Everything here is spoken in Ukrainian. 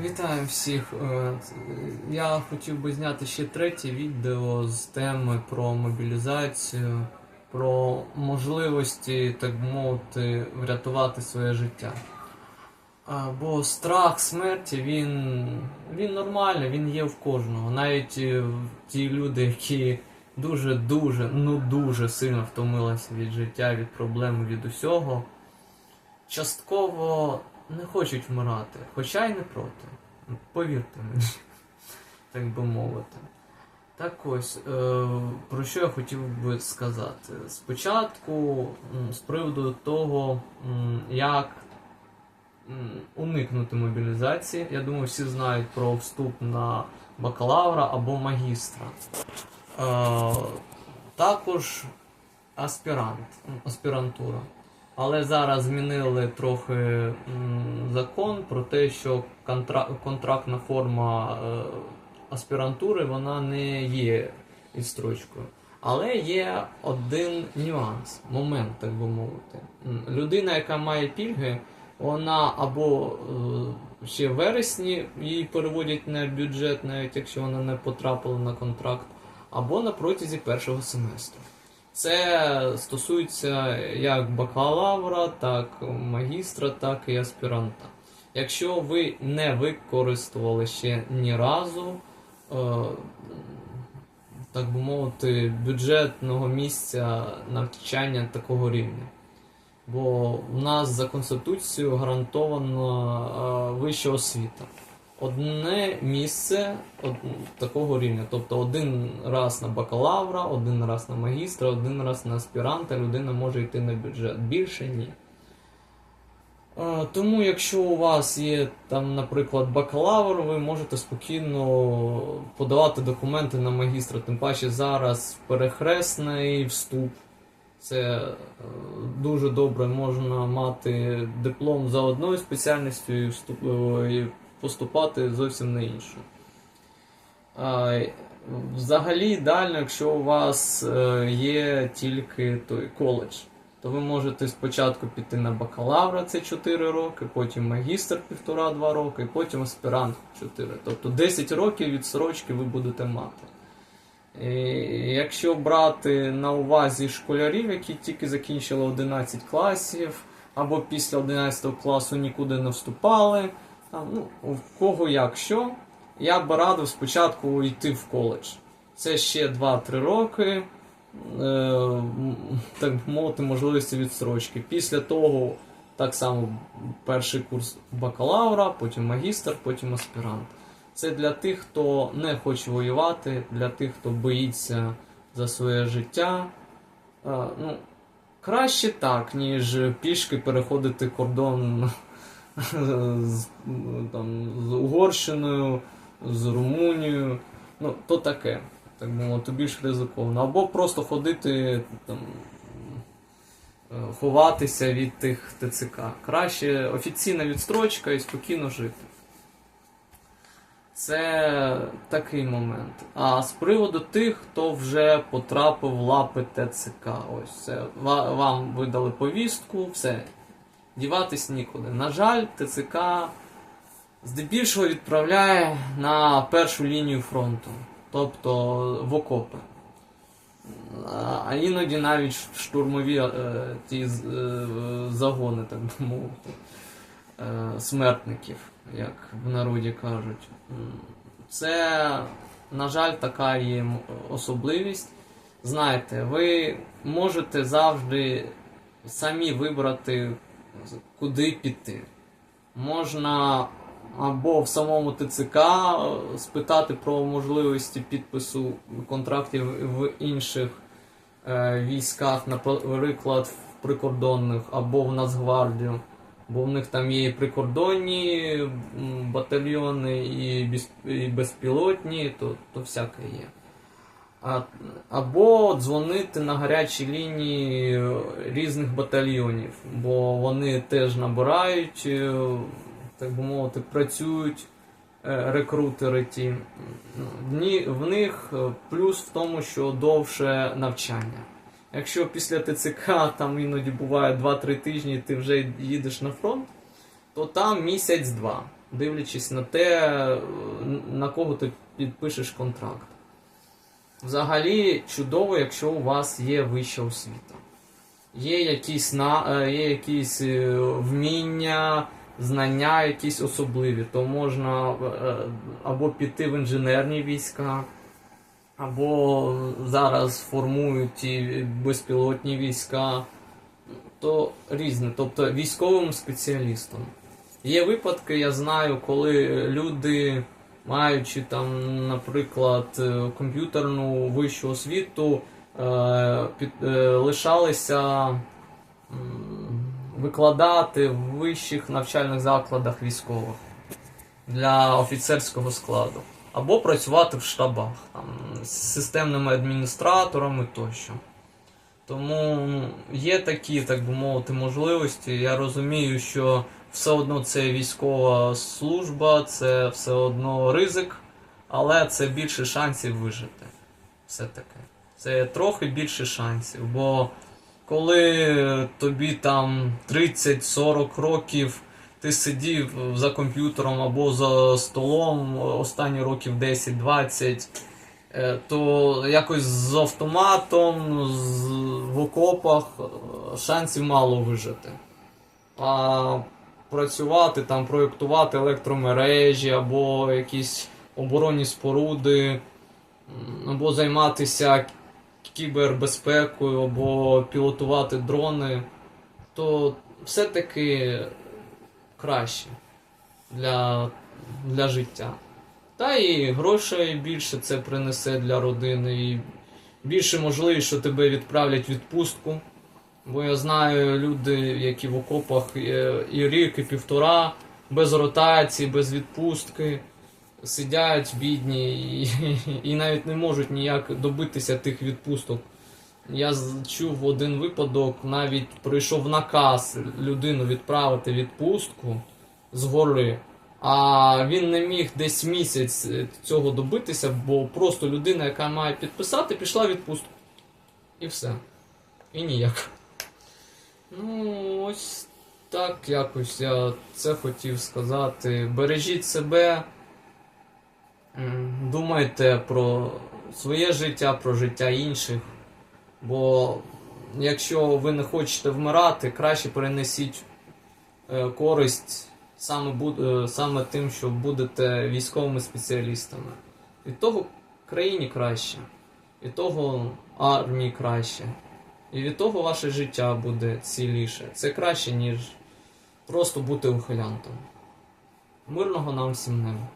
Вітаю всіх. Е, Я хотів би зняти ще третє відео з теми про мобілізацію, про можливості, так би мовити, врятувати своє життя. Бо страх смерті він, він нормальний, він є в кожного. Навіть е, ті люди, які дуже-дуже, ну дуже сильно втомилися від життя, від проблем, від усього, частково не хочуть вмирати, хоча й не проти. Повірте мені, так би мовити. Так ось, е, про що я хотів би сказати? Спочатку, з приводу того, як уникнути мобілізації. Я думаю, всі знають про вступ на бакалавра або магістра. Е, також аспірант, аспірантура. Але зараз змінили трохи закон про те, що контрактна форма е, аспірантури вона не є відстрочкою. Але є один нюанс, момент, так би мовити. Людина, яка має пільги, вона або е, ще в вересні її переводять на бюджет, навіть якщо вона не потрапила на контракт, або на протязі першого семестру. Це стосується як бакалавра, так магістра, так і аспіранта. Якщо ви не використовували ще ні разу, е, так би мовити, бюджетного місця навчання такого рівня. Бо в нас за Конституцією гарантована е, вища освіта. Одне місце од- такого рівня. Тобто один раз на бакалавра, один раз на магістра, один раз на аспіранта людина може йти на бюджет. Більше ні. Е, Тому, якщо у вас є там, наприклад, бакалавр, ви можете спокійно подавати документи на магістра. Тим паче зараз перехресний вступ. Це е, дуже добре можна мати диплом за одною спеціальністю і, вступ, е, поступати зовсім на іншу. Взагалі, ідеально, якщо у вас е, є тільки той коледж, то ви можете спочатку піти на бакалавра, це 4 роки, потім магістр 1,5-2 роки, і потім аспірант 4. Тобто 10 років відсрочки ви будете мати. І якщо брати на увазі школярів, які тільки закінчили 11 класів, або після 11 класу нікуди не вступали, там, ну, в кого як що, я б радив спочатку йти в коледж. Це ще 2-3 роки, е, так мовити, можливості відстрочки. Після того так само перший курс бакалавра, потім магістр, потім аспірант. Це для тих, хто не хоче воювати, для тих, хто боїться за своє життя. Е, ну, краще так, ніж пішки переходити кордон з, там, з Угорщиною, з Румунією. Ну, то таке. Так би мовити, більш ризиковано. Або просто ходити там. е, Ховатися від тих ТЦК. Краще офіційна відстрочка і спокійно жити. Це такий момент. А з приводу тих, хто вже потрапив в лапи ТЦК, ось це вам видали повістку, все. Діватись нікуди. На жаль, ТЦК здебільшого відправляє на першу лінію фронту, тобто в окопи. А- іноді навіть штурмові е, ті е, загони, так би мовити, е, смертників, як в народі кажуть. Це, на жаль, така є особливість. Знаєте, ви можете завжди самі вибрати, куди піти. Можна або в самому ТЦК спитати про можливості підпису контрактів в інших е, військах, наприклад, в прикордонних або в Нацгвардію. Бо в них там є і прикордонні батальйони, і безпілотні, то, то всяке є. Або дзвонити на гарячі лінії е, різних батальйонів, бо вони теж набирають, е, так би мовити, працюють е, рекрутери ті. В них плюс в тому, що довше навчання. Якщо після ТЦК там іноді буває 2-3 тижні, ти вже їдеш на фронт, то там місяць-два. дивлячись на те, на кого ти підпишеш контракт. Взагалі чудово, якщо у вас є вища освіта. Є якісь, на, е, є якісь е, вміння, знання, якісь особливі, то можна е, або піти в інженерні війська, або зараз формують і безпілотні війська, то різне, тобто військовим спеціалістом. Є випадки, я знаю, коли люди, маючи там, наприклад, е, комп'ютерну вищу освіту, е, е, лишалися викладати в вищих навчальних закладах військових для офіцерського складу, або працювати в штабах там, з системними адміністраторами тощо. Тому є такі, так би мовити, можливості. Я розумію, що все одно це військова служба, це все одно ризик, але це більше шансів вижити. Все таке. Це трохи більше шансів. Бо коли тобі там 30-40 років ти сидів за комп'ютером або за столом останні років 10-20, е, то якось з автоматом, з, в окопах е, шансів мало вижити. А працювати, там, проєктувати електромережі або якісь оборонні споруди, або займатися кібербезпекою, або пілотувати дрони, то все-таки краще для, для життя. Та і грошей більше це принесе для родини, і більше можливість, що тебе відправлять в відпустку. Бо я знаю люди, які в окопах е, і рік, і півтора, без ротації, без відпустки, сидять бідні і, і навіть не можуть ніяк добитися тих відпусток. Я чув один випадок, навіть прийшов наказ людину відправити відпустку з гори, а він не міг десь місяць е, цього добитися, бо просто людина, яка має підписати, пішла відпустку. І все. І ніяк. Ну, ось так якось я це хотів сказати. Бережіть себе, думайте про своє життя, про життя інших. Бо якщо ви не хочете вмирати, краще перенесіть е, користь саме, е, саме тим, що будете військовими спеціалістами. Від того країні краще, від того армії краще. І від того ваше життя буде ціліше. Це краще, ніж просто бути ухилянтом. Мирного нам всім неба.